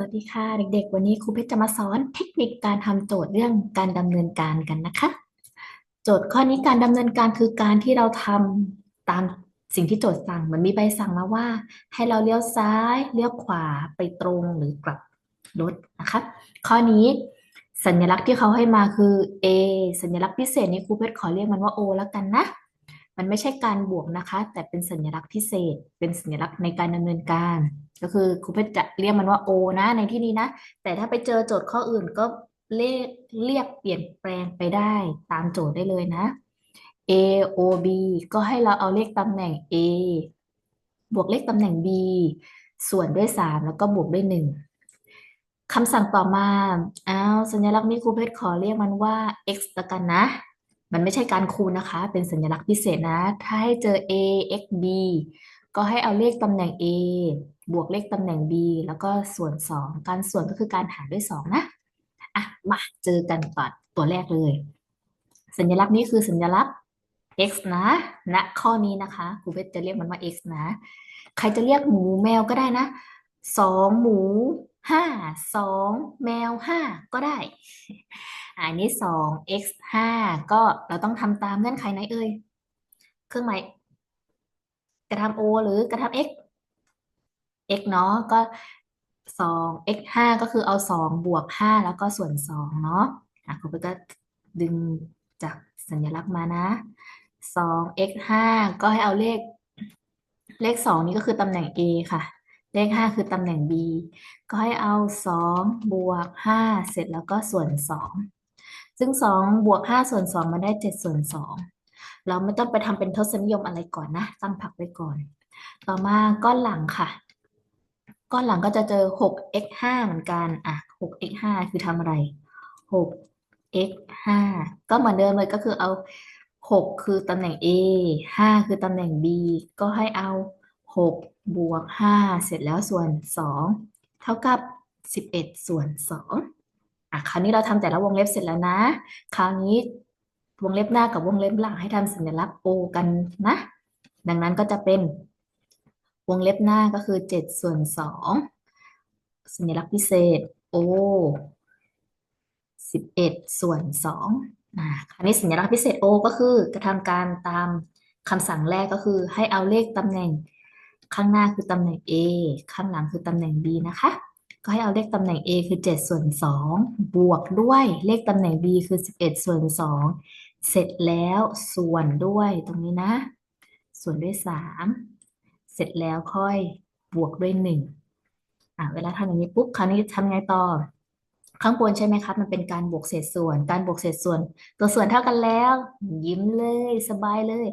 วัสดีค่ะ เด็กๆ วันนี้ครูเพชรจะมาสอนเทคนิคการทำโจทย์เรื่องการดำเนินการกันนะคะ โจทย์ข้อนี้การดำเนินการคือการที่เราทำตามสิ่งที่โจทย์สั่งเหมือนมีใบสั่งมาว่า ให้เราเลี้ยวซ้ายเลี้ยวขวาไปตรงหรือกลับรถนะคะ ข้อนี้สัญลักษณ์ที่เขาให้มาคือ A สัญลักษณ์พิเศษนี้ครูเพชรขอเรียกมันว่า O แล้วกันนะ มันไม่ใช่การบวกนะคะ แต่เป็นสัญลักษณ์พิเศษ เป็นสัญลักษณ์ในการดำเนินการ ก็คือครูเพชรจะเรียกมันว่า O นะ ในที่นี้นะ แต่ถ้าไปเจอโจทย์ข้ออื่นก็เรียกเรียกเปลี่ยนแปลงไปได้ตามโจทย์ได้เลยนะ A O B ก็ให้เราเอาเลขตำแหน่ง A บวกเลขตำแหน่ง B ส่วนด้วย 3 แล้วก็บวกด้วย 1คำสั่งต่อมาอ้าวสัญลักษณ์นี้ครูเพชรขอเรียกมันว่า x ละกันนะ มันไม่ใช่การคูณนะคะ เป็นสัญลักษณ์พิเศษนะ ถ้าให้เจอ a x b ก็ให้เอาเลขตำแหน่ง a บวกเลขตำแหน่ง b แล้วก็ส่วน 2 การส่วนก็คือการหารด้วย 2 นะ อะ มาเจอกันก่อนตัวแรกเลย สัญลักษณ์นี้คือสัญลักษณ์ x นะณข้อนี้นะคะครูเพชรจะเรียกมันว่า x นะ ใครจะเรียกหมูแมวก็ได้นะสองหมูห้าสองแมวห้าก็ได้ อันนี้สอง x ห้าก็เราต้องทำตามเงื่อนไขไหนเอ่ย เครื่องหมายกระทำ o หรือกระทำ x x เนาะก็สอง x ห้าก็คือเอาสองบวกห้าแล้วก็ส่วนสองเนาะอะครูก็ดึงจากสัญลักษณ์มานะสอง x ห้าก็ให้เอาเลข เลขสองนี้ก็คือตำแหน่ง a ค่ะเลขห้าคือตำแหน่ง b ก็ให้เอาสองบวกห้าเสร็จแล้วก็ส่วนสอง ซึ่งสองบวกห้าส่วนสองมาได้เจ็ดส่วนสองเราไม่ต้องไปทำเป็นทศนิยมอะไรก่อนนะ ตั้งผักไว้ก่อน ต่อมาก้อนหลังค่ะ ก้อนหลังก็จะเจอ 6x 5เหมือนกัน อะ 6x 5คือทำอะไร 6x 5ก็เหมือนเดิมเลยก็คือเอา 6 คือตำแหน่ง a 5 คือตำแหน่ง b ก็ให้เอา 6 บวก 5 เสร็จแล้วส่วน 2 เท่ากับ 11 ส่วน 2 อะคราวนี้เราทำแต่ละวงเล็บเสร็จแล้วนะ คราวนี้วงเล็บหน้ากับวงเล็บหลังให้ทำสัญลักษณ์ o กันนะ ดังนั้นก็จะเป็นวงเล็บหน้าก็คือ7ส่วน2สัญลักษณ์พิเศษ o 11 ส่วน2อ่าคราวนี้สัญลักษณ์พิเศษ o ก็คือกระทำการตามคำสั่งแรกก็คือให้เอาเลขตำแหน่ง ข้างหน้าคือตำแหน่ง a ข้างหลังคือตำแหน่ง b นะคะ ก็ให้เอาเลขตำแหน่ง a คือ 7 ส่วน 2 บวกด้วยเลขตำแหน่ง b คือ 11 ส่วน 2 เสร็จแล้วส่วนด้วยตรงนี้นะ ส่วนด้วย 3 เสร็จแล้วค่อยบวกด้วย 1 อะเวลาทำอย่างนี้ปุ๊บคราวนี้ทำไงต่อ ข้างบนใช่ไหมครับ มันเป็นการบวกเศษส่วน การบวกเศษส่วน ตัวส่วนเท่ากันแล้ว ยิ้มเลยสบายเลย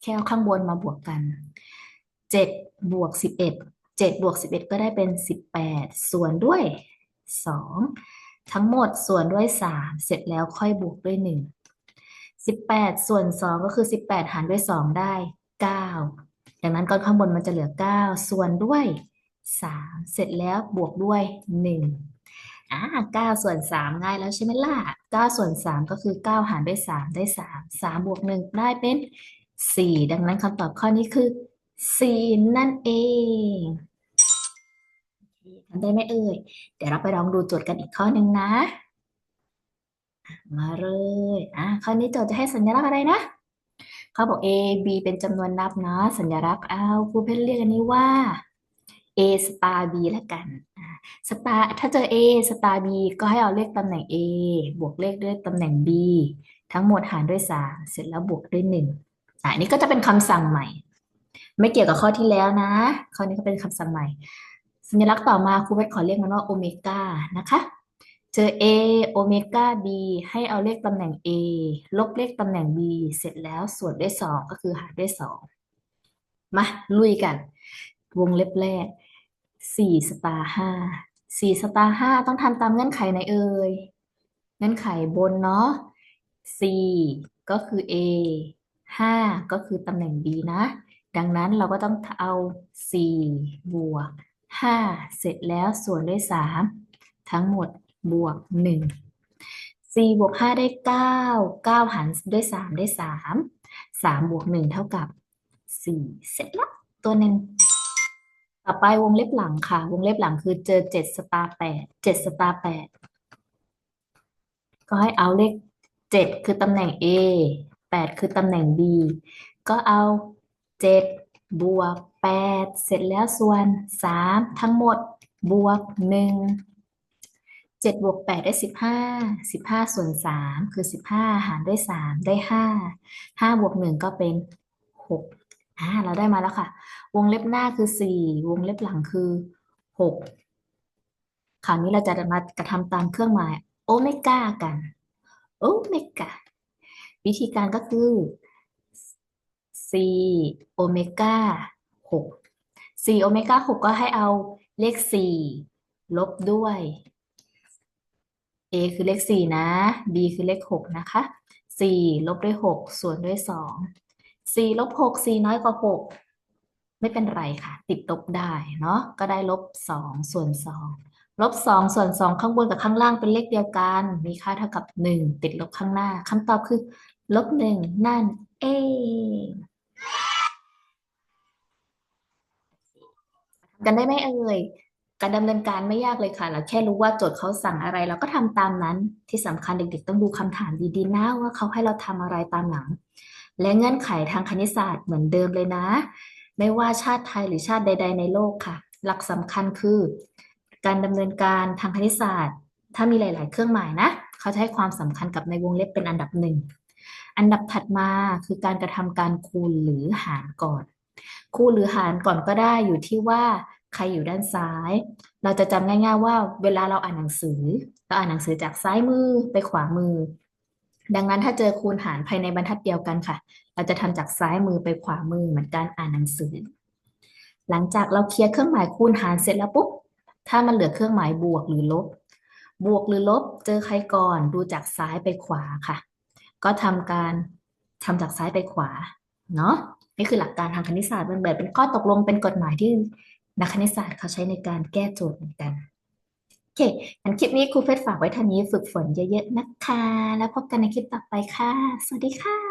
แค่เอาข้างบนมาบวกกัน 7 บวก 11 7บวก11 ก็ได้เป็น 18 ส่วนด้วย 2 ทั้งหมดส่วนด้วย 3 เสร็จแล้วค่อยบวกด้วย 1 18 ส่วน 2 ก็คือ 18 หารด้วย 2 ได้ 9 ดังนั้นก้อนข้างบนมันจะเหลือ 9 ส่วนด้วย 3 เสร็จแล้วบวกด้วย 1อ่า9ส่วน 3 ง่ายแล้วใช่ไหมล่ะ 9 ส่วน 3 ก็คือ 9 หารด้วย 3 ได้ 3 3 บวก 1 ได้เป็น 4 ดังนั้นคำตอบข้อนี้คือ 4 นั่นเอง ได้ไหมเอ่ย เดี๋ยวเราไปลองดูโจทย์กันอีกข้อหนึ่งนะ มาเลยอะข้อนี้โจทย์จะให้สัญลักษณ์อะไรนะเขาบอก a b เป็นจำนวนนับนะสัญลักษณ์เอาครูเพชรเรียกอันนี้ว่า a สตาร์ b ละกันสตาร์ถ้าเจอ a สตาร์ b ก็ให้เอาเลขตำแหน่ง a บวกเลขด้วยตำแหน่ง b ทั้งหมดหารด้วย3เสร็จแล้วบวกด้วย1อะนี่ก็จะเป็นคำสั่งใหม่ ไม่เกี่ยวกับข้อที่แล้วนะ ข้อนี้ก็เป็นคำสั่งใหม่ สัญลักษณ์ต่อมาครูเพชรขอเรียกมันว่าโอเมก้านะคะเจอ a โอเมก้า b ให้เอาเลขตำแหน่ง a ลบเลขตำแหน่ง b เสร็จแล้วส่วนด้วย 2 ก็คือหารด้วย 2 มา ลุยกัน วงเล็บแรก 4 สตาร์5 4 สตาร์5ต้องทำตามเงื่อนไขไหนเอ่ย เงื่อนไขบนเนาะ 4 ก็คือ a 5 ก็คือตำแหน่ง b นะ ดังนั้นเราก็ต้องเอา 4 บวก 5 เสร็จแล้วส่วนด้วย 3 ทั้งหมดบวก 1 4 บวก 5 ได้ 9 9 หารด้วย 3 ได้ 3 3 บวก 1 เท่ากับ 4 เสร็จแล้วตัวหนึ่งต่อไปวงเล็บหลังค่ะ วงเล็บหลังคือเจอเจ็ดสตาร์แปดเจ็ดสตาร์แปดก็ให้เอาเลขเจ็ดคือตำแหน่ง A แปดคือตำแหน่ง B ก็เอาเจ็ด บวกแปดเสร็จแล้วส่วนสามทั้งหมดบวกหนึ่งเจ็ดบวกแปดได้สิบห้าสิบห้าส่วนสามคือสิบห้าหารด้วยสามได้ห้าห้าบวกหนึ่งก็เป็นหกอ่าเราได้มาแล้วค่ะ วงเล็บหน้าคือสี่วงเล็บหลังคือหกคราวนี้เราจะมากระทำตามเครื่องหมายโอเมก้ากัน โอเมก้าวิธีการก็คือ c โอเมก้าหก c โอเมก้าหกก็ให้เอาเลขสี่ลบด้วย a คือเลขสี่นะ b คือเลขหกนะคะสี่ลบด้วยหกส่วนด้วยสองสี่ลบหกสี่น้อยกว่าหกไม่เป็นไรค่ะ ติดลบได้เนาะก็ได้ลบสองส่วนสองลบสองส่วนสองข้างบนกับข้างล่างเป็นเลขเดียวกัน มีค่าเท่ากับหนึ่งติดลบข้างหน้าคำตอบคือ ลบหนึ่งนั่นเอง กันได้ไหมเอ่ย การดำเนินการไม่ยากเลยค่ะ เราแค่รู้ว่าโจทย์เขาสั่งอะไร เราก็ทำตามนั้น ที่สำคัญเด็กๆ ต้องดูคำถามดีๆนะว่าเขาให้เราทำอะไรตามหลัง และเงื่อนไขทางคณิตศาสตร์เหมือนเดิมเลยนะ ไม่ว่าชาติไทยหรือชาติใด ๆ ในโลกค่ะ หลักสำคัญคือ การดำเนินการทางคณิตศาสตร์ ถ้ามีหลาย ๆ เครื่องหมายนะ เขาจะให้ความสำคัญกับในวงเล็บเป็นอันดับหนึ่ง อันดับถัดมาคือการกระทำการคูณหรือหารก่อน คูณหรือหารก่อนก็ได้อยู่ที่ว่าใครอยู่ด้านซ้าย เราจะจำง่าย ๆ ว่าเวลาเราอ่านหนังสือ เราอ่านหนังสือจากซ้ายมือไปขวามือ ดังนั้นถ้าเจอคูณหารภายในบรรทัดเดียวกันค่ะ เราจะทำจากซ้ายมือไปขวามือเหมือนการอ่านหนังสือ หลังจากเราเคลียร์เครื่องหมายคูณหารเสร็จแล้วปุ๊บ ถ้ามันเหลือเครื่องหมายบวกหรือลบ บวกหรือลบ เจอใครก่อนดูจากซ้ายไปขวาค่ะ ก็ทำการทำจากซ้ายไปขวาเนาะนี่คือหลักการทางคณิตศาสตร์มันแบบเป็นข้อตกลงเป็นกฎหมายที่นักคณิตศาสตร์เขาใช้ในการแก้โจทย์เหมือนกันโอเคงั้นคลิปนี้ครูเฟสฝากไว้เท่านี้ฝึกฝนเยอะๆนะคะ แล้วพบกันในคลิปต่อไปค่ะ สวัสดีค่ะ